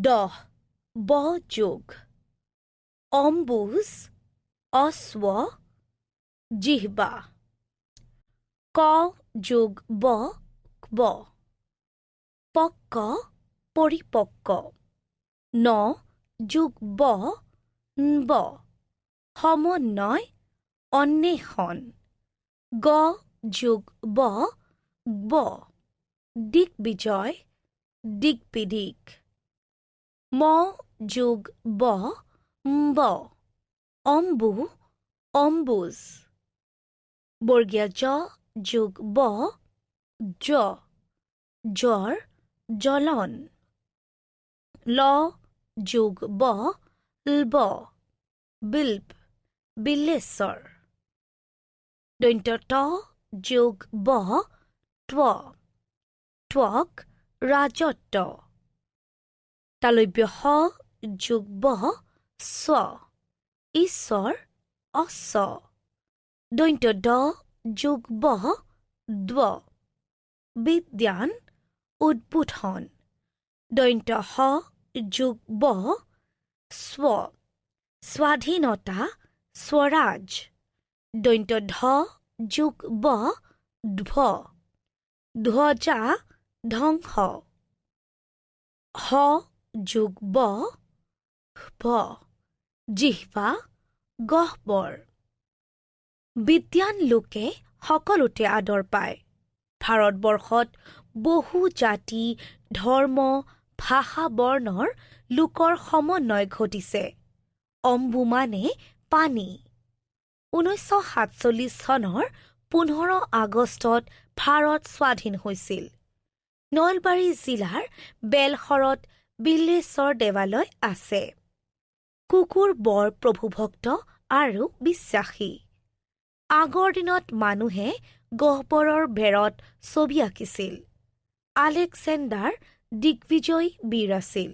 দহ ব যোগ অম্বুজ, অশ্ব, জিহ্বা। ক যোগ ব ব পক্ক পৰিপক্ক ন যোগ ব ব। সমন্বয়, অন্বেষণ। গ যোগ ব ব দিগ্বিজয় দিগ্বিদিক ম যোগ ব ব অম্বু, অম্বুজ। বৰ্গীয় জ যোগ ব, জ জ্বৰ জ্বলন। ল যোগ ব ব বিল্ব বিল্লেশ্বৰ দন্ত্য ত যোগ ব ত্ব ত্বক ৰাজত্ব তালব্য স যোগ ব স্ব। ঈশ্বৰ অস্ব। দন্ত্য দ যোগ ব দ্ব। বিদ্যান উদ্বোধন। দন্ত্য স যোগ ব স্ব। স্বাধীনতা স্বৰাজ। দন্ত্য ধ যোগ ব ধ্ব। ধ্বজা ধ্বংস। হ যোগ ব ভ জিহ্বা গহ্বৰ। বিদ্যান লোকে সকলোতে আদৰ পায়। ভাৰতবৰ্ষত বহু জাতি ধৰ্ম ভাষা বৰ্ণৰ লোকৰ সমন্বয় ঘটিছে। অম্বু মানে পানী। ঊনৈছশ সাতচল্লিছ চনৰ পোন্ধৰ আগষ্টত ভাৰত স্বাধীন হৈছিল। নলবাৰী জিলাৰ বেলশৰত বিল্লেশ্বৰ দেৱালয় আছে। কুকুৰ বৰ প্ৰভুভক্ত আৰু বিশ্বাসী। আগৰ দিনত মানুহে গহ্বৰৰ বেৰত ছবি আঁকিছিল। আলেকজেণ্ডাৰ দিগ্বিজয় বীৰ আছিল।